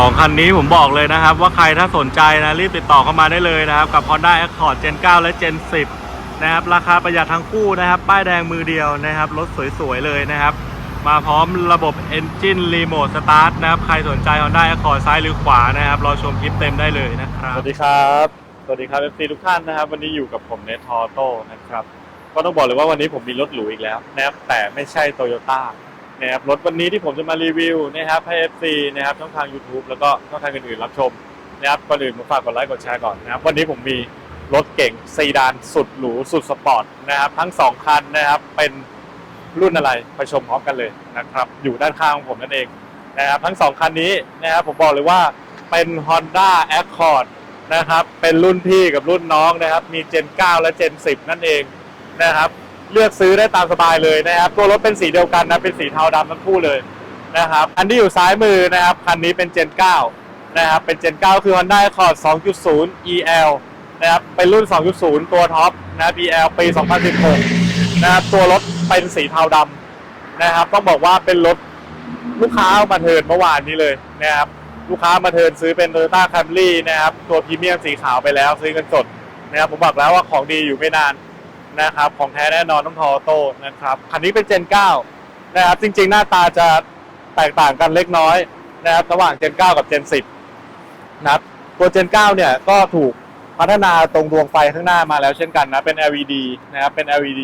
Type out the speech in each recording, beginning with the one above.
2 คันนี้ผมบอกเลยนะครับ ว่าใครถ้าสนใจนะ รีบติดต่อเข้ามาได้เลยนะครับ กับ Honda Accord Gen 9 และ Gen 10 นะครับ ราคาประหยัดทั้งคู่นะครับ ป้ายแดงมือเดียวนะครับ รถสวยๆ เลยนะครับ มาพร้อมระบบ Engine Remote Start นะครับ ใครสนใจ Honda Accord ซ้ายหรือขวานะครับ รอชมคลิปเต็มได้เลยนะครับ สวัสดีครับ สวัสดีครับ FC ทุกท่านนะครับ วันนี้อยู่กับผมเนทอโต้นะครับ ก็ต้องบอกเลยว่าวันนี้ผมมีรถหรูอีกแล้วนะครับแต่ไม่ใช่โตโยต้า นะครับรถวันนี้ที่ผมจะมารีวิวนะครับให้ FC นะครับช่องทาง YouTube แล้วก็ช่องทางอื่นๆรับชมนะครับก่อนอื่นผมฝากกดไลค์กดแชร์ก่อนนะครับวันนี้ผมมีรถเก่งซีดานสุดหรูสุดสปอร์ตนะครับทั้งสองคันนะครับเป็นรุ่นอะไรไปชมพร้อมกันเลยนะครับอยู่ด้านข้างของผมนั่นเองนะครับทั้งสองคันนี้นะครับผมบอกเลยว่าเป็น Honda Accord นะครับเป็นรุ่นพี่กับรุ่นน้องนะครับมี Gen 9 และ Gen 10 นั่นเองนะครับ เลือกซื้อได้ตามสบายเลยนะครับ ตัวรถเป็นสีเดียวกันนะเป็นสีเทาดำทั้งคู่เลยนะครับ อันที่อยู่ซ้ายมือนะครับคันนี้เป็น Gen 9นะครับเป็น Gen 9 คือ Honda Accord 2.0 EL นะครับเป็นรุ่น 2.0 ตัวท็อปนะ EL ปี 2016 นะครับตัวรถเป็นสีเทาดำนะครับ ต้องบอกว่าเป็นรถลูกค้ามาเทินเมื่อวานนี้เลยนะครับลูกค้ามาเทินซื้อเป็น Toyota Camry นะครับตัวพรีเมียมสีขาวไปแล้วซื้อเงินสดนะครับผมบอกแล้วว่าของดีอยู่ไม่นาน นะครับของแท้แน่นอนต้องทอโต้นะครับคันนี้เป็นเจน9นะครับจริงๆ หน้าตาจะแตกต่างกันเล็กน้อยนะครับระหว่างเจน9 กับเจน10นะครับตัวเจน9เนี่ยก็ถูกพัฒนาตรงดวงไฟข้างหน้ามาแล้วเช่นกันนะเป็น LED นะครับเป็น LED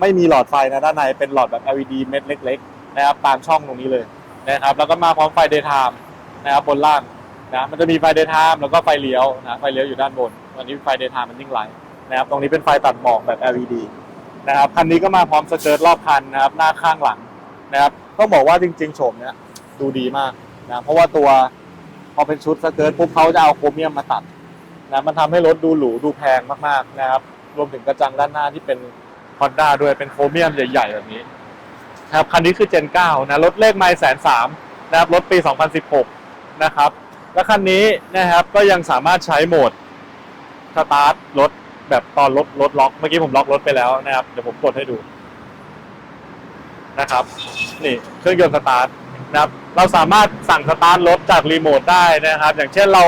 ไม่มีหลอดไฟนะด้านในเป็นหลอดแบบ LED เม็ดเล็กๆนะครับตามช่องตรงนี้เลยนะครับแล้วก็มาพร้อมไฟ daytime นะครับบนล่างนะมันจะมีไฟ daytime แล้วก็ไฟเลี้ยวนะไฟเลี้ยวอยู่ด้านบนวันนี้ไฟ daytime มันยิ่งไลท์ นะครับตรงนี้เป็นไฟตัดหมอกแบบ LED นะครับคันนี้ก็มาพร้อมสเกิร์ตรอบคันนะครับหน้าข้างหลังนะครับต้องบอกว่าจริงๆโฉมเนี้ยดูดีมากนะเพราะว่าตัวพอเป็นชุดสเกิร์ตปุ๊บเขาจะเอาโครเมียมมาตัดนะมันทำให้รถดูหรูดูแพงมากๆนะครับ รวมถึงกระจังด้านหน้าที่เป็น Honda ด้วยเป็นโครเมียมใหญ่ๆแบบนี้นะครับคันนี้คือ Gen 9นะรถเลขไมล์แสนสามนะครับรถปี 2016 นะครับ แล้วคันนี้นะครับก็ยังสามารถใช้โหมดสตาร์ทรถ แบบตอนรถรถล็อกเมื่อกี้ผมล็อกรถไปแล้วนะครับเดี๋ยวผมกดให้ดูนะครับ นี่เครื่องยนต์สตาร์ทนะครับ เราสามารถสั่งสตาร์ทรถจากรีโมทได้นะครับ อย่างเช่นเรา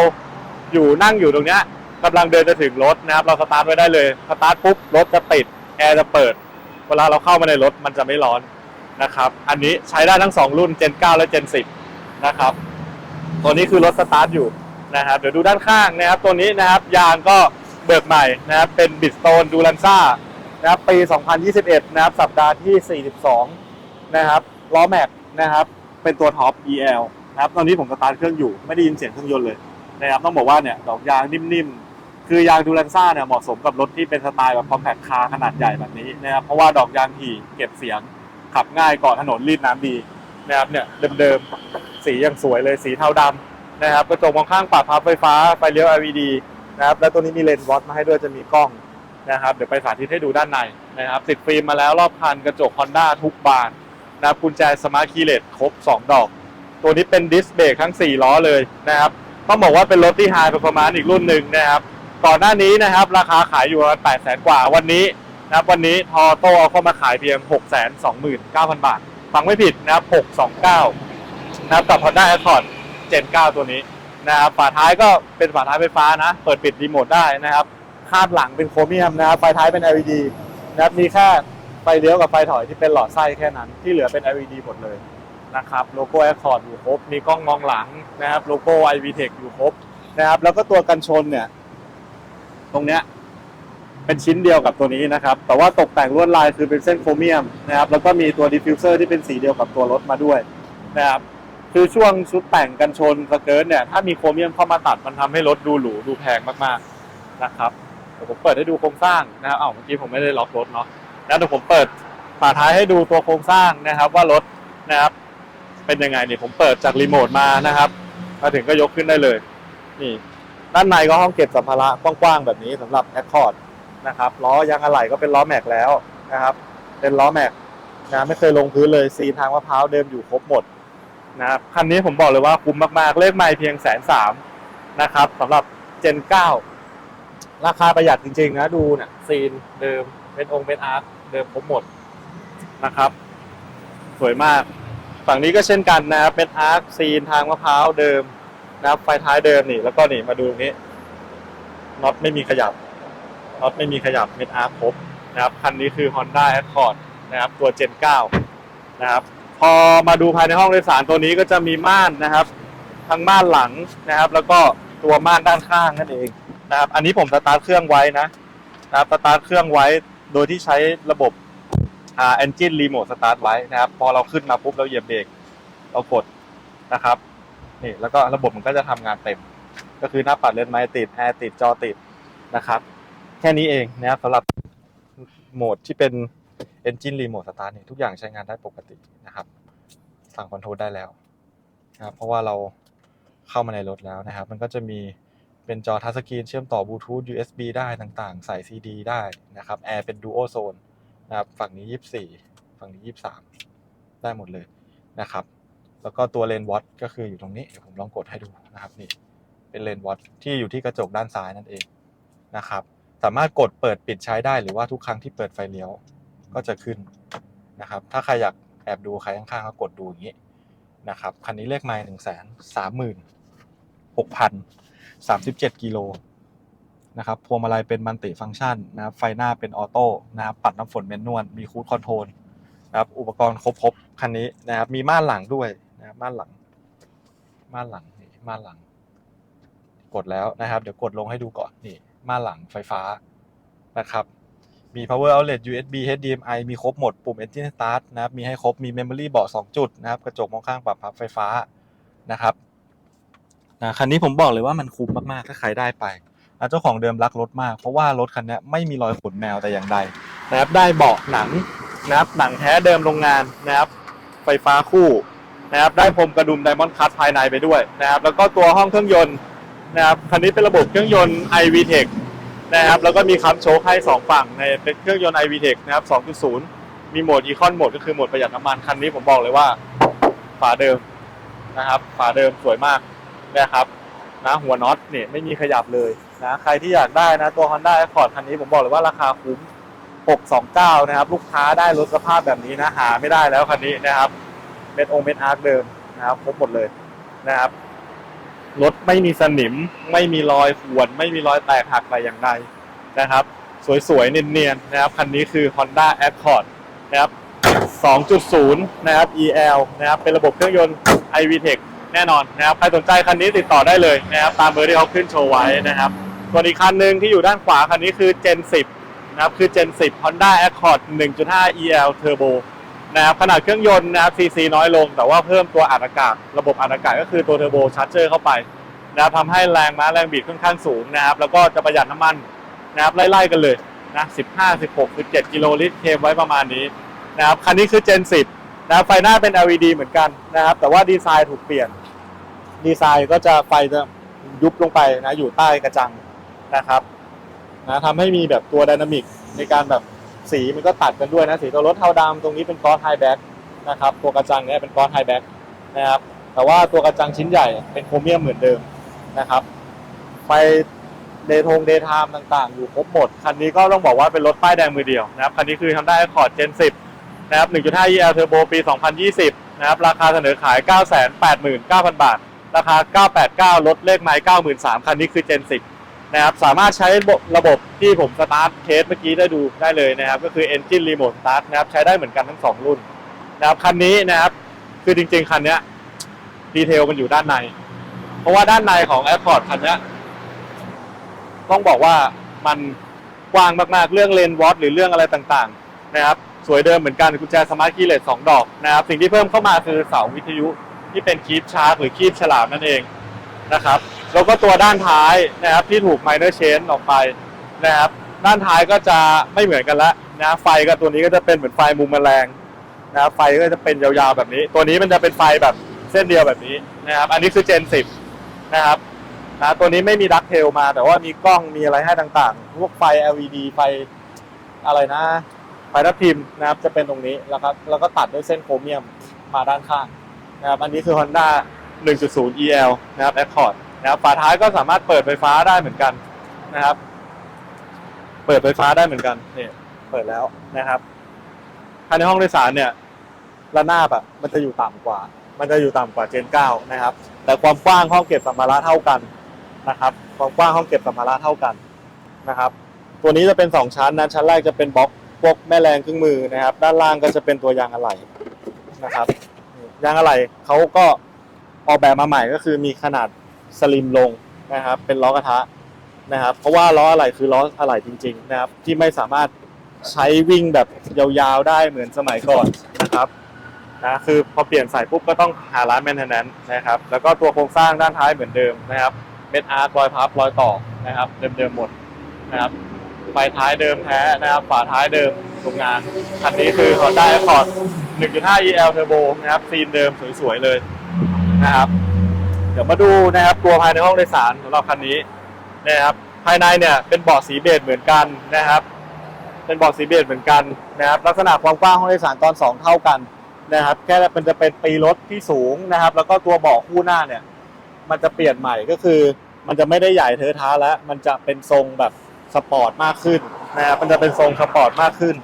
อยู่นั่งอยู่ตรงเนี้ยกำลังเดินจะถึงรถนะครับ เราสตาร์ทไว้ได้เลยสตาร์ทปุ๊บรถจะติดแอร์จะเปิด เวลาเราเข้ามาในรถมันจะไม่ร้อนนะครับ อันนี้ใช้ได้ทั้งสองรุ่น Gen 9 และ Gen 10 นะครับตัวนี้คือรถสตาร์ทอยู่นะครับ เดี๋ยวดูด้านข้างนะครับ ตัวนี้นะครับยางก็ เบิกใหม่นะครับเป็นบิดสโตนดูลันซ่านะครับปี 2021 นะครับสัปดาห์ที่ 42 นะครับล้อแม็กนะครับเป็นตัวท็อป EL นะครับตอนนี้ผมสตาร์ทเครื่องอยู่ไม่ได้ยินเสียงเครื่องยนต์เลยนะครับต้องบอกว่าเนี่ยดอกยางนิ่มๆ คือยางดูลันซ่าเนี่ยเหมาะสมกับรถที่เป็นสไตล์แบบคอมแพคคาร์ขนาดใหญ่แบบนี้นะครับเพราะว่าดอกยางถี่เก็บเสียงขับง่ายเกาะถนนรีดน้ำดีนะครับเนี่ยเดิมๆ สียังสวยเลยสีเทาดำนะครับกระจกมองข้างปรับพับไฟฟ้าไฟเลี้ยว LED นะครับแล้วตัวนี้มีเลนส์วอตมาให้ด้วยจะมีกล้องนะครับเดี๋ยวไปสาธิตให้ดูด้านในนะครับติดฟิล์มมาแล้วรอบคันกระจก Honda ทุกบานนะครับกุญแจสมาร์ทคีย์เลสครบ 2 ดอก ตัวนี้เป็นดิสเบรกทั้ง 4 ล้อเลยนะครับต้องบอกว่าเป็นรถที่ไฮเปอร์ฟอร์มานซ์อีกรุ่นหนึ่งนะครับก่อนหน้านี้นะครับราคาขายอยู่ประมาณ8 0 0 0 0 กว่าวันนี้นะครับวันนี้ทอโต้เอาเข้ามาขายเพียง 6 2 9 0 0 0 บาท ฟังไม่ผิดนะครับ 629 นะครับกับ Honda Accord Gen 9 ตัวนี้ นะครับฝาท้ายก็เป็นฝาท้ายไฟฟ้านะ เปิดปิดรีโมทได้นะครับคาดหลังเป็นโครเมียมนะครับไฟท้ายเป็น LED นะครับมีแค่ไฟเลี้ยวกับไฟถอยที่เป็นหลอดไส้แค่นั้น ที่เหลือเป็น LED หมดเลยนะครับโลโก้ Accord อยู่ครบ มีกล้องมองหลังนะครับโลโก้ iVTEC อยู่ครบนะครับ แล้วก็ตัวกันชนเนี่ย ตรงเนี้ยเป็นชิ้นเดียวกับตัวนี้นะครับ แต่ว่าตกแต่งลวดลายคือเป็นเส้นโครเมียมนะครับ แล้วก็มีตัวดิฟฟิวเซอร์ที่เป็นสีเดียวกับตัวรถมาด้วยนะครับ คือช่วงชุดแต่งกันชนสเกิร์ตเนี่ยถ้ามีโครเมียมเข้ามาตัดมันทำให้รถดูหรูดูแพงมากๆนะครับเดี๋ยวผมเปิดให้ดูโครงสร้างนะครับอ้าเมื่อกี้ผมไม่ได้ล็อกรถเนาะแล้วเดี๋ยวผมเปิดฝาท้ายให้ดูตัวโครงสร้างนะครับ ว่ารถนะครับเป็นยังไงนี่ผมเปิดจากรีโมทมานะครับมาถึงก็ยกขึ้นได้เลยนี่ด้านในก็ห้องเก็บสัมภาระกว้างๆแบบนี้สำหรับแอคคอร์ดนะครับล้อยางอะไหล่ก็เป็นล้อแม็กแล้วนะครับ เป็นล้อแม็กนะไม่เคยลงพื้นเลยซีนทางมะพร้าวเดิมอยู่ครบหมด นะครับคันนี้ผมบอกเลยว่าคุ้มมากๆ เลขไม่เพียงแสนสามนะครับสำหรับ Gen 9ราคาประหยัดจริงๆนะดูเนี่ยซีนเดิมเป็นองค์เป็นอาร์คเดิมครบหมดนะครับ สวยมาก ฝั่งนี้ก็เช่นกันนะครับเป็นอาร์คซีนทางมะพร้าวเดิมนะครับไฟท้ายเดิมนี่แล้วก็นี่มาดูตรงนี้น็อตไม่มีขยับน็อตไม่มีขยับเม็ดอาร์ครบนะครับคันนี้คือ Honda Accord นะครับตัว Gen 9นะครับ พอมาดูภายในห้องโดยสารตัวนี้ก็จะมีม่านนะครับ ทั้งม่านหลังนะครับ แล้วก็ตัวม่านด้านข้างนั่นเองนะครับ อันนี้ผมสตาร์ทเครื่องไว้นะนะครับสตาร์ทเครื่องไว้โดยที่ใช้ระบบอ่า engine remote start ไว้นะครับ พอเราขึ้นมาปุ๊บเราเหยียบเบรกเรากดนะครับนี่แล้วก็ระบบมันก็จะทำงานเต็ม ก็คือหน้าปัดเลนส์ไม้ติดแอร์ติดจอติดนะครับ แค่นี้เองนะครับสำหรับโหมดที่เป็น engine remote start เนี่ยทุกอย่างใช้งานได้ปกตินะครับ สั่งคอนโทรลได้แล้วนะครับเพราะว่าเราเข้ามาในรถแล้วนะครับ มันก็จะมีเป็นจอทัชสกรีนเชื่อมต่อบลูทูธ USB ได้ต่างๆ ใส่ CD ได้นะครับแอร์เป็น Duo Zone นะครับฝั่งนี้ 24 ฝั่งนี้ 23 ได้หมดเลยนะครับ แล้วก็ตัวเลนวัดก็คืออยู่ตรงนี้เดี๋ยวผมลองกดให้ดูนะครับนี่เป็นเลนวัดที่อยู่ที่กระจกด้านซ้ายนั่นเองนะครับ สามารถกดเปิดปิดใช้ได้หรือว่าทุกครั้งที่เปิดไฟเลี้ยว ก็จะขึ้นนะครับ ถ้าใครอยากแอบดูใครข้างๆก็กดดูอย่างนี้นะครับ คันนี้เลขไมล์หนึ่งแสนสามหมื่นหกพันสามสิบเจ็ดกิโลนะครับ พวงมาลัยเป็นมัลติฟังก์ชันนะครับ ไฟหน้าเป็นออโต้นะครับ ปัดน้ำฝนเมนนวล มีคูดคอนโทรลนะครับ อุปกรณ์ครบๆคันนี้นะครับ มีม่านหลังด้วยนะครับ ม่านหลัง ม่านหลังนี่ม่านหลัง กดแล้วนะครับ เดี๋ยวกดลงให้ดูก่อนนี่ ม่านหลังไฟฟ้านะครับ มี power outlet USB HDMI มีครบหมด ปุ่ม engine start นะครับ มีให้ครบ มี memory เบาะ2จุดนะครับ กระจกมองข้างปรับพับไฟฟ้านะครับนะคันนี้ผมบอกเลยว่ามันคุ้มมากๆ ถ้าใครได้ไปนะเจ้าของเดิมรักรถมาก เพราะว่ารถคันนี้ไม่มีรอยขนแมวแต่อย่างใดนะครับ ได้เบาะหนังนะครับ หนังแท้เดิมโรงงานนะครับ ไฟฟ้าคู่นะครับ ได้พรมกระดุมไดมอนด์คัตภายในไปด้วยนะครับ แล้วก็ตัวห้องเครื่องยนต์นะครับ คันนี้เป็นระบบเครื่องยนต์ iVTEC นะครับแล้วก็มีคัมโชคให้ 2 ฝั่งในเป็นเครื่องยนต์ iVTEC นะครับ 2.0 มีโหมด Econ โหมดก็คือโหมดประหยัดน้ำมันคันนี้ผมบอกเลยว่าฝาเดิมนะครับฝาเดิมสวยมากนะครับนะหัวน็อตเนี่ยไม่มีขยับเลยนะใครที่อยากได้นะตัว Honda Accord คันนี้ผมบอกเลยว่าราคาคุ้ม 629 นะครับ ลูกค้าได้รถสภาพแบบนี้นะหาไม่ได้แล้วคันนี้นะครับเม็ดองเม็ดอาร์คเดิมนะครับครบหมดเลยนะครับ รถไม่มีสนิม ไม่มีรอยข่วน ไม่มีรอยแตกหักอะไรอย่างใดนะครับ สวยๆ เนียนๆ นะครับ คันนี้คือ Honda Accord นะครับ 2.0 นะครับ EL นะครับ เป็นระบบเครื่องยนต์ iVTEC แน่นอนนะครับ ใครสนใจคันนี้ติดต่อได้เลยนะครับ ตามเบอร์ที่เขาขึ้นโชว์ไว้นะครับส่วนอีกคันหนึ่งที่อยู่ด้านขวาคันนี้คือ Gen 10 นะครับ คือ Gen 10 Honda Accord 1.5 EL Turbo นะครับขนาดเครื่องยนต์นะครับ CC น้อยลง แต่ว่าเพิ่มตัวอัดอากาศ ระบบอัดอากาศก็คือตัวเทอร์โบชาร์เจอร์เข้าไปนะครับทำให้แรงม้าแรงบิดค่อนข้างสูงนะครับ แล้วก็จะประหยัดน้ำมันนะครับไล่ๆกันเลยนะ15 16 17 กิโลลิตรเทมไว้ประมาณนี้นะครับคันนี้คือ Gen 10นะครับไฟหน้าเป็น LED เหมือนกันนะครับ แต่ว่าดีไซน์ถูกเปลี่ยน ดีไซน์ก็จะไฟจะยุบลงไปนะอยู่ใต้กระจังนะครับนะทำให้มีแบบตัวไดนามิกในการแบบ สีมันก็ตัดกันด้วยนะสีตัวรถเทาดำตรงนี้เป็นกอสไฮแบ็กนะครับตัวกระจังเนี่ยเป็นกอสไฮแบ็กนะครับแต่ว่าตัวกระจังชิ้นใหญ่เป็นโครเมียมเหมือนเดิมนะครับไฟเดทงเดทามต่างๆ อยู่ครบหมด คันนี้ก็ต้องบอกว่าเป็นรถป้ายแดงมือเดียวนะครับคันนี้คือ Honda Accord Gen 10นะครับ 1.5 EL Turbo ปี 2020 นะครับ ราคาเสนอขาย 989,000 บาท ราคา 989 ลดเลขไมล์93,000 คันนี้คือ Gen 10 นะครับสามารถใช้ระบบที่ผมสตาร์ทเทสเมื่อกี้ได้ดูได้เลยนะครับ ก็คือ Engine Remote Start นะครับใช้ได้เหมือนกันทั้ง 2 รุ่นนะครับคันนี้นะครับคือจริงๆ คันนี้ดีเทลมันอยู่ด้านใน เพราะว่าด้านในของ Accord คันนี้ต้องบอกว่ามันกว้างมากๆ เรื่องเลนวอตหรือเรื่องอะไรต่างๆนะครับสวยเดิมเหมือนกันกุญแจสมาร์ทคีย์เลสสองดอกนะครับสิ่งที่เพิ่มเข้ามาคือเสาวิทยุที่เป็นคีบชาร์จหรือคีบฉลามนั่นเองนะครับ แล้วก็ตัวด้านท้ายนะครับที่ถูกไมเนอร์เชนออกไปนะครับ ด้านท้ายก็จะไม่เหมือนกันละนะไฟกับตัวนี้ก็จะเป็นเหมือนไฟมุมแมลงนะครับไฟก็จะเป็นยาวๆแบบนี้ ตัวนี้มันจะเป็นไฟแบบเส้นเดียวแบบนี้นะครับ อันนี้คือ Gen 10 นะครับนะตัวนี้ไม่มีดักเทลมา แต่ว่ามีกล้องมีอะไรให้ต่างๆ พวกไฟ LED ไฟอะไรนะไฟทับทิมนะครับจะเป็นตรงนี้แล้วครับแล้วก็ตัดด้วยเส้นโครเมียมมาด้านข้างนะครับอันนี้คือ Honda 1.0 EL นะครับ Accord นะครับฝาท้ายก็สามารถเปิดไฟฟ้าได้เหมือนกันนะครับ เปิดไฟฟ้าได้เหมือนกันเนี่ยเปิดแล้วนะครับภายในห้องโดยสารเนี่ยระนาบอะมันจะอยู่ต่ำกว่า มันจะอยู่ต่ำกว่า Gen 9นะครับ แต่ความกว้างห้องเก็บสัมภาระเท่ากันนะครับ ความกว้างห้องเก็บสัมภาระเท่ากันนะครับ ตัวนี้จะเป็นสองชั้นนะชั้นแรกจะเป็นบล็อกพวกแม่แรงเครื่องมือนะครับ ด้านล่างก็จะเป็นตัวยางอะไหล่นะครับ ยางอะไหล่เขาก็ออกแบบมาใหม่ก็คือมีขนาด สลิมลงนะครับ เป็นล้อกระทะนะครับ เพราะว่าล้ออะไหล่คือล้ออะไหล่จริง ๆ นะครับ ที่ไม่สามารถใช้วิ่งแบบยาวๆได้เหมือนสมัยก่อนนะครับนะคือพอเปลี่ยนใส่ปุ๊บก็ต้องหาร้านแมนเทนแนนนะครับ แล้วก็ตัวโครงสร้างด้านท้ายเหมือนเดิมนะครับเม็ดอาร์ตรอยพับรอยต่อนะครับ เดิมๆหมดนะครับไฟท้ายเดิมแท้นะครับฝาท้ายเดิมโรงงานคันนี้คือ Honda Accord 1.5 EL Turbo นะครับซีนเดิมสวยๆเลยนะครับ ดี๋ยวมาดูนะครับตัวภายในห้องโดยสารสำหรับคันนี้นะครับ ภายในเนี่ยเป็นเบาะสีเบจเหมือนกันนะครับ เป็นเบาะสีเบจเหมือนกันนะครับ ลักษณะความกว้างห้องโดยสารตอน 2 เท่ากันนะครับ แค่มันจะเป็นปีรถที่สูงนะครับ แล้วก็ตัวเบาะคู่หน้าเนี่ย มันจะเปลี่ยนใหม่ก็คือ มันจะไม่ได้ใหญ่เทอะท้าแล้ว มันจะเป็นทรงแบบสปอร์ตมากขึ้นนะครับ มันจะเป็นทรงสปอร์ตมากขึ้น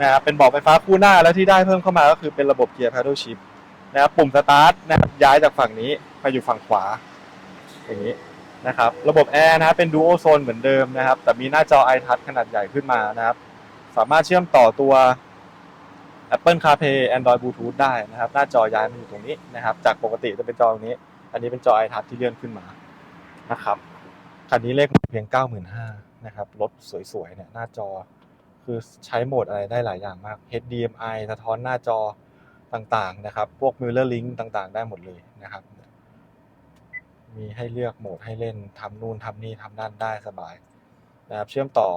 นะครับเป็นเบาะไฟฟ้าคู่หน้าแล้วที่ได้เพิ่มเข้ามาก็คือเป็นระบบเกียร์ paddle shift นะครับปุ่มสตาร์ทนะครับย้ายจากฝั่งนี้ มาอยู่ฝั่งขวา อย่างนี้นะครับ ระบบแอร์นะครับเป็น dual zone เหมือนเดิมนะครับ แต่มีหน้าจอ iTouch ขนาดใหญ่ขึ้นมานะครับ สามารถเชื่อมต่อตัว Apple CarPlay Android Bluetooth ได้นะครับ หน้าจอย้ายมาอยู่ตรงนี้นะครับ จากปกติจะเป็นจอตรงนี้ อันนี้เป็นจอ iTouch ที่เลื่อนขึ้นมานะครับคันนี้เลขเพียง 95,000นะครับรถสวยๆเนี่ยหน้าจอคือใช้โหมดอะไรได้หลายอย่างมาก HDMI สะท้อนหน้าจอต่างๆนะครับ พวก Mirror Link ต่างๆ ได้หมดเลยนะครับ มีให้เลือกโหมดให้เล่นทำนู่นทำนี่ทำนั่นได้สบายนะครับเชื่อมต่อ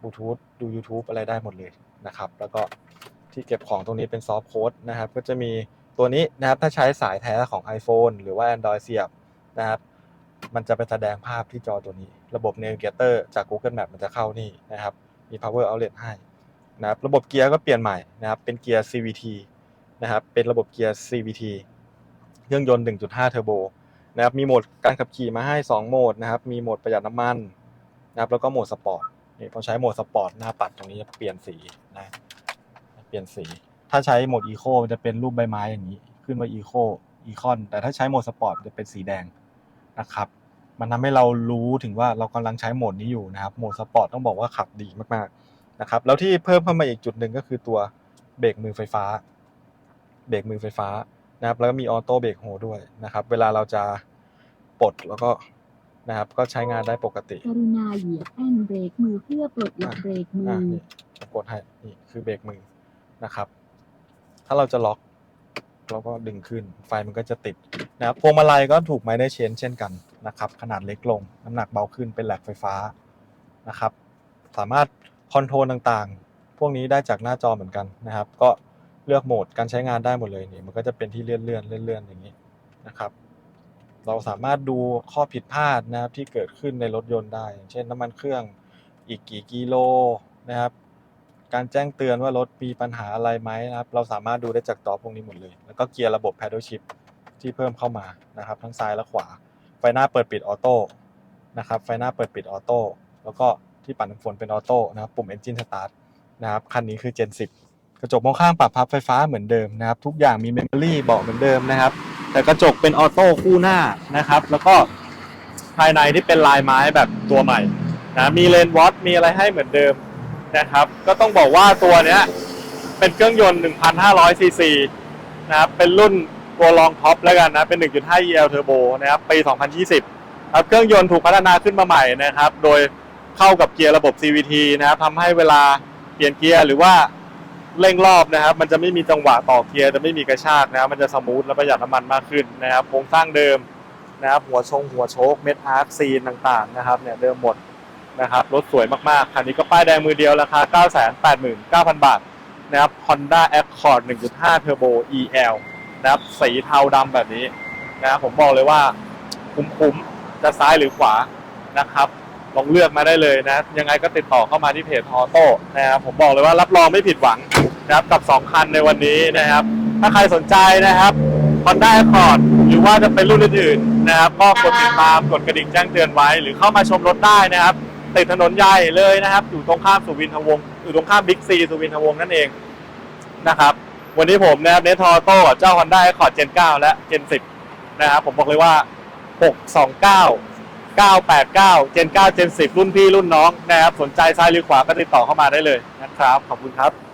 บลูทูธดู YouTube อะไรได้หมดเลยนะครับ แล้วก็ที่เก็บของตรงนี้เป็นซอฟต์โค้ดนะครับ ก็จะมีตัวนี้นะครับถ้าใช้สายแท้ของ iPhone หรือว่า Android เสียบนะครับ มันจะไปแสดงภาพที่จอตัวนี้ ระบบ Navigator จาก Google Map มันจะเข้านี่นะครับ มี Power Outlet ให้นะครับ ระบบเกียร์ก็เปลี่ยนใหม่นะครับ เป็นเกียร์ CVT นะครับ เป็นระบบเกียร์ CVT เครื่องยนต์ 1.5 เทอร์โบ นะครับมีโหมดการขับขี่มาให้ 2 โหมดนะครับมีโหมดประหยัดน้ำมันนะครับแล้วก็โหมดสปอร์ตนี่พอใช้โหมดสปอร์ตหน้าปัดตรงนี้จะเปลี่ยนสีนะเปลี่ยนสี ถ้าใช้โหมดอีโคมันจะเป็นรูปใบไม้อย่างนี้ ขึ้นว่าอีโคอีคอนแต่ถ้าใช้โหมดสปอร์ตจะเป็นสีแดงนะครับ มันทำให้เรารู้ถึงว่าเรากำลังใช้โหมดนี้อยู่นะครับโหมดสปอร์ตต้องบอกว่าขับดีมากๆนะครับแล้วที่เพิ่มเข้ามาอีกจุดหนึ่งก็คือตัวเบรกมือไฟฟ้า เบรกมือไฟฟ้า นะครับแล้วก็มีออโต้เบรกโฮด้วยนะครับ เวลาเราจะปลดแล้วก็นะครับ ก็ใช้งานได้ปกติกรุณาเหยียบแอนเบรกมือเพื่อปลดล็อกเบรกมือะอนี่ผมกดให้นี่คือเบรกมือนะครับ ถ้าเราจะล็อกเราก็ดึงขึ้น ไฟมันก็จะติดนะครับพวงมาลัยก็ถูกไม้ได้เชนเช่นกันนะครับ ขนาดเล็กลง น้ำหนักเบาขึ้นเป็นแหลกไฟฟ้านะครับ สามารถคอนโทรลต่างๆ พวกนี้ได้จากหน้าจอเหมือนกันนะครับ ก็ เลือกโหมดการใช้งานได้หมดเลยนี่มันก็จะเป็นที่เลื่อนเลื่อนเลื่อนเลื่อนอย่างนี้นะครับ เราสามารถดูข้อผิดพลาดนะครับที่เกิดขึ้นในรถยนต์ได้ เช่นน้ำมันเครื่องอีกกี่กิโลนะครับ การแจ้งเตือนว่ารถมีปัญหาอะไรไหมนะครับ เราสามารถดูได้จากจอพวกนี้หมดเลย แล้วก็เกียร์ระบบ paddle shift ที่เพิ่มเข้ามานะครับ ทั้งซ้ายและขวา ไฟหน้าเปิดปิดออโต้นะครับ ไฟหน้าเปิดปิดออโต้แล้วก็ที่ปัดน้ำฝนเป็นออโต้นะครับ ปุ่ม engine start นะครับ คันนี้คือ Gen 10 กระจกมองข้างปรับพับไฟฟ้าเหมือนเดิมนะครับ ทุกอย่างมีเมมโมรี่เบาะเหมือนเดิมนะครับ แต่กระจกเป็นออโต้คู่หน้านะครับ แล้วก็ภายในที่เป็นลายไม้แบบตัวใหม่นะมีเลนวอตมีอะไรให้เหมือนเดิมนะครับ ก็ต้องบอกว่าตัวเนี้ยเป็นเครื่องยนต์ 1,500 ซีซีนะครับเป็นรุ่นตัวรองท็อปแล้วกันนะ เป็น 1.5 EL Turbo นะครับ ปี 2020 ครับ เครื่องยนต์ถูกพัฒนาขึ้นมาใหม่นะครับ โดยเข้ากับเกียร์ระบบ CVT นะครับทำให้เวลาเปลี่ยนเกียร์หรือว่า เร่งรอบนะครับ มันจะไม่มีจังหวะต่อเกียร์จะไม่มีกระชากนะครับมันจะสมูทและประหยัดน้ำมันมากขึ้นนะครับโครงสร้างเดิมนะครับ หัวชงหัวโชคเม็ดอาร์คซีนต่างๆนะครับเนี่ยเดิมหมดนะครับรถสวยมากๆคันนี้ก็ป้ายแดงมือเดียวราคา 989,000 บาทนะครับ Honda Accord 1.5 Turbo EL นะครับสีเทาดำแบบนี้นะครับผมบอกเลยว่าคุ้มๆจะซ้ายหรือขวานะครับ ลองเลือกมาได้เลยนะ ยังไงก็ติดต่อเข้ามาที่เพจออโต้นะครับผมบอกเลยว่ารับรองไม่ผิดหวังนะครับกับ 2 คันในวันนี้นะครับ ถ้าใครสนใจนะครับ Honda Accord หรือว่าจะเป็นรุ่นอื่นๆนะครับ ก็กดติดตามกดกระดิ่งแจ้งเตือนไว้ หรือเข้ามาชมรถได้นะครับติดถนนใหญ่เลยนะครับ อยู่ตรงข้ามสุวินทวงศ์อยู่ตรงข้ามบิ๊กซีสุวินทวงศ์นั่นเองนะครับ วันนี้ผมนะครับเนทอโต้เจ้า Honda Accord Gen 9 และ Gen 10 นะครับผมบอกเลยว่า 629 989 Gen 9 Gen 10 รุ่นพี่รุ่นน้องนะครับ สนใจซ้ายหรือขวาก็ติดต่อเข้ามาได้เลยนะครับ ขอบคุณครับ